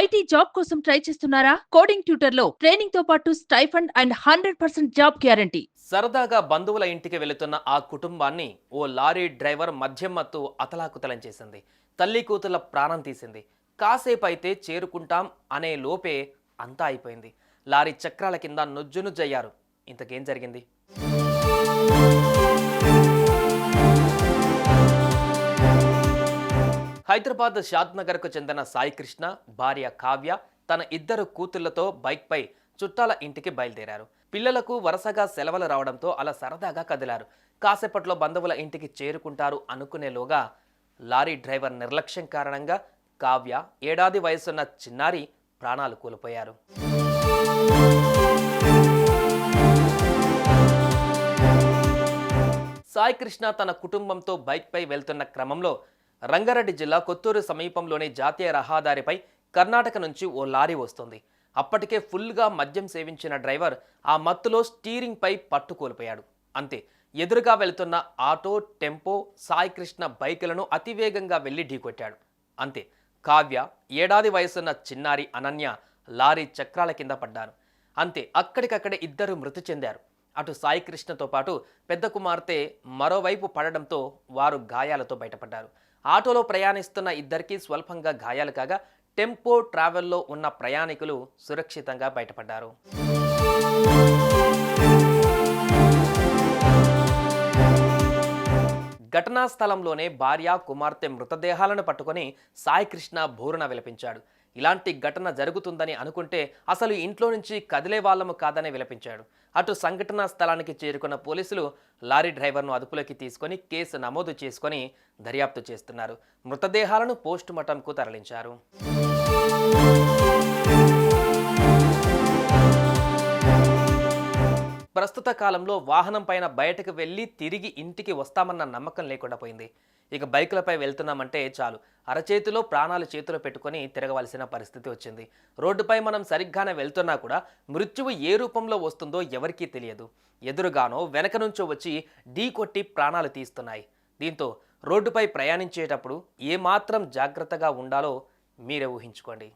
IT job కోసం try చేస్తున్నారా? Coding ట్యూటర్లో ట్రైనింగ్తో పాటు stipend and hundred percent job guarantee. సరదాగా బంధువుల ఇంటికి వెళుతున్న ఆ కుటుంబాన్ని ఓ లారీ డ్రైవర్ మద్యం మత్తు అతలాకుతలం చేసింది. తల్లి కూతుల ప్రాణం తీసింది. కాసేపు అయితే చేరుకుంటాం అనే లోపే అంతా అయిపోయింది. లారీ చక్రాల కింద నుజ్జునుజ్జయ్యారు ఇంతకేం జరిగింది? హైదరాబాద్ షాద్నగర్కు చెందిన సాయికృష్ణ భార్య కావ్య తన ఇద్దరు కూతుళ్ళతో బైక్పై చుట్టాల ఇంటికి బయలుదేరారు. పిల్లలకు వరుసగా సెలవులు రావడంతో అలా సరదాగా కదిలారు. కాసేపట్లో బంధువుల ఇంటికి చేరుకుంటారు అనుకునేలోగా లారీ డ్రైవర్ నిర్లక్ష్యం కారణంగా కావ్య ఏడాది వయసున్న చిన్నారి ప్రాణాలు కోల్పోయారు. సాయికృష్ణ తన కుటుంబంతో బైక్పై వెళ్తున్న క్రమంలో రంగారెడ్డి జిల్లా కొత్తూరు సమీపంలోని జాతీయ రహదారిపై కర్ణాటక నుంచి ఓ లారీ వస్తుంది. అప్పటికే ఫుల్గా మద్యం సేవించిన డ్రైవర్ ఆ మత్తులో స్టీరింగ్పై పట్టు కోల్పోయాడు అంతే ఎదురుగా వెళుతున్న ఆటో టెంపో సాయికృష్ణ బైకులను అతివేగంగా వెళ్ళి ఢీకొట్టాడు. అంతే కావ్య ఏడాది వయసున్న చిన్నారి అనన్య లారీ చక్రాల కింద పడ్డారు. అంతే అక్కడికక్కడే ఇద్దరు మృతి చెందారు. అటు సాయికృష్ణతో పాటు పెద్ద కుమార్తె మరోవైపు పడడంతో వారు గాయాలతో బయటపడ్డారు. ఆటోలో ప్రయాణిస్తున్న ఇద్దరికీ స్వల్పంగా గాయాలు కాగా టెంపో ట్రావెల్లో ఉన్న ప్రయాణికులు సురక్షితంగా బయటపడ్డారు. ఘటనా స్థలంలోనే భార్య కుమార్తె మృతదేహాలను పట్టుకొని సాయికృష్ణ బోరున విలపించాడు. ఇలాంటి ఘటన జరుగుతుందని అనుకుంటే అసలు ఇంట్లో నుంచి కదిలే వాళ్ళము కాదని విలపించాడు. అటు సంఘటనా స్థలానికి చేరుకున్న పోలీసులు లారీ డ్రైవర్ను అదుపులోకి తీసుకొని కేసు నమోదు చేసుకొని దర్యాప్తు చేస్తున్నారు. మృతదేహాలను పోస్టుమార్టంకు తరలించారు. ప్రస్తుత కాలంలో వాహనం పైన బయటకు వెళ్ళి తిరిగి ఇంటికి వస్తామన్న నమ్మకం లేకుండా పోయింది. ఇక బైకులపై వెళ్తున్నామంటే చాలు. అరచేతిలో ప్రాణాలు చేతిలో పెట్టుకొని తిరగవలసిన పరిస్థితి వచ్చింది. రోడ్డుపై మనం సరిగ్గానే వెళ్తున్నా కూడా మృత్యువు ఏ రూపంలో వస్తుందో ఎవరికీ తెలియదు. ఎదురుగానో వెనక నుంచో వచ్చి ఢీ కొట్టి ప్రాణాలు తీస్తున్నాయి. దీంతో రోడ్డుపై ప్రయాణించేటప్పుడు ఏమాత్రం జాగ్రత్తగా ఉండాలో మీరే ఊహించుకోండి.